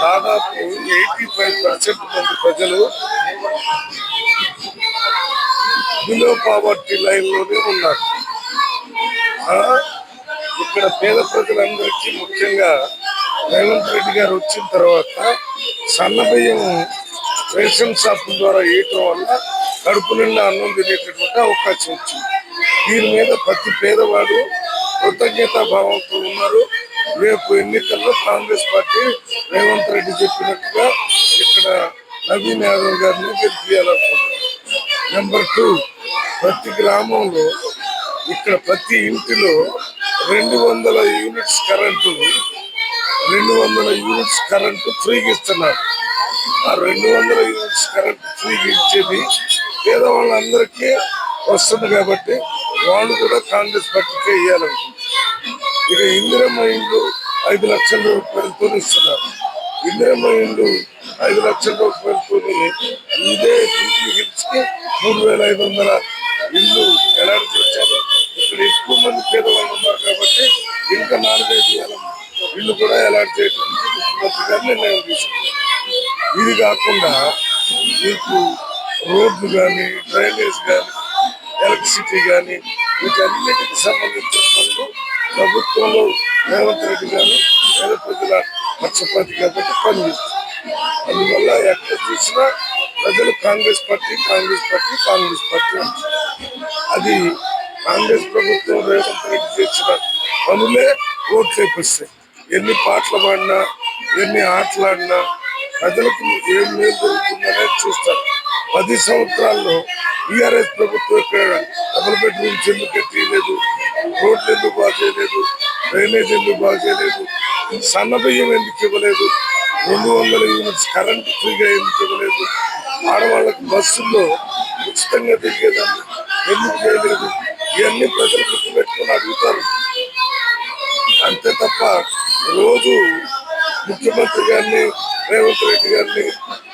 దాదాపు eighty five percent మంది ప్రజలు బిలో పావర్టీ లైన్లోనే ఉన్నారు. ఆ, ఇక్కడ పేద ప్రజలందరికీ ముఖ్యంగా రేవంత్ రెడ్డి గారు వచ్చిన తర్వాత సన్నబియ్యం రేషన్ షాపుల ద్వారా వేయటం వల్ల కడుపు నిండా అన్నం తినేటటువంటి అవకాశం వచ్చింది. దీని మీద ప్రతి పేదవాడు కృతజ్ఞతాభావంతో ఉన్నారు. రేపు ఎన్నికల్లో కాంగ్రెస్ పార్టీ రేవంత్ రెడ్డి చెప్పినట్టుగా ఇక్కడ నవీన్ యాదవ్ గారిని గెలిపించాలనుకుంటున్నారు నెంబర్ టూ ప్రతి గ్రామంలో ఇక్కడ ప్రతి ఇంటిలో రెండు వందల యూనిట్స్ కరెంటు రెండు వందల యూనిట్స్ కరెంటు ఫ్రీగా ఇస్తున్నారు. ఆ రెండు వందల యూనిట్స్ కరెంటు ఫ్రీగా ఇచ్చేది పేదవాళ్ళందరికీ వస్తుంది కాబట్టి వాళ్ళు కూడా కాంగ్రెస్ పార్టీకే ఇవ్వాలనుకుంటున్నారు ఇక ఇందిరమ్మ ఇండ్లు ఐదు లక్షల రూపాయలతో ఇస్తున్నారు. ఇందిరమ్మ ఇండ్లు ఐదు లక్షల రూపాయలతో ఇదే జూబ్లీ మూడు వేల ఐదు వందల ఇల్లు ఎలాంటి వచ్చారు? ఇక్కడ ఎక్కువ మంది పేదవాళ్ళు ఉన్నారు కాబట్టి ఇంకా నాలుగైదు వేల ఇల్లు కూడా ఎలాంటి చేయడానికి ముఖ్యమంత్రి గారు నిర్ణయం తీసుకున్నారు. ఇది కాకుండా మీకు రోడ్లు కానీ డ్రైనేజ్ కానీ ఎలక్ట్రిసిటీ కానీ వీటన్నిటికి సంబంధించిన పనులు ప్రభుత్వంలో రేవంత్ రెడ్డి గారు పేద ప్రజల పక్షపాతి కాబట్టి పనిచేస్తారు అందువల్ల ఎక్కడ చూసినా ప్రజలు Congress party Congress party Congress party అది కాంగ్రెస్ ప్రభుత్వం రేవంత్ రెడ్డి చేసిన పనులే ఓట్లు ఎన్ని పాటలు పాడినా ఎన్ని ఆటలాడినా ప్రజలకు ఏం మేలు జరుగుతుందనే చూస్తారు. పది సంవత్సరాల్లో టీఆర్ఎస్ ప్రభుత్వం ఇక్కడ డబుల్ బెడ్రూమ్స్ ఎందుకు కట్టలేదు రోడ్లు ఎందుకు బాగు చేయలేదు? డ్రైనేజ్ ఎందుకు బాగు చేయలేదు? సన్నబియ్యం ఎందుకు ఇవ్వలేదు? రెండు వందల యూనిట్స్ కరెంట్ ఫ్రీగా ఎందుకు ఇవ్వలేదు? ఆడవాళ్ళకి బస్సుల్లో ఉచితంగా తిరిగేదాన్ని ఎందుకు చేయలేదు? ఇవన్నీ ప్రజలు గుర్తుపెట్టుకుని అడుగుతారు. అంతే తప్ప రోజు ముఖ్యమంత్రి గారిని రేవంత్ రెడ్డి గారిని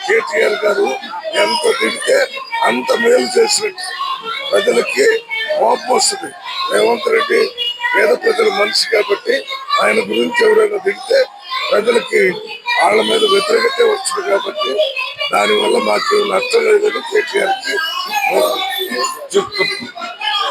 కేటీఆర్ గారు ఎంత తిడితే అంత మేలు చేసినట్టు ప్రజలకి కోపం వస్తుంది. రేవంత్ రెడ్డి పేద ప్రజల మనిషి కాబట్టి ఆయన గురించి ఎవరైనా తిడితే ప్రజలకి వాళ్ళ మీద వ్యతిరేకత వచ్చింది కాబట్టి దానివల్ల మాకు నష్టం లేదని కేటీఆర్కి చెప్తున్నాం.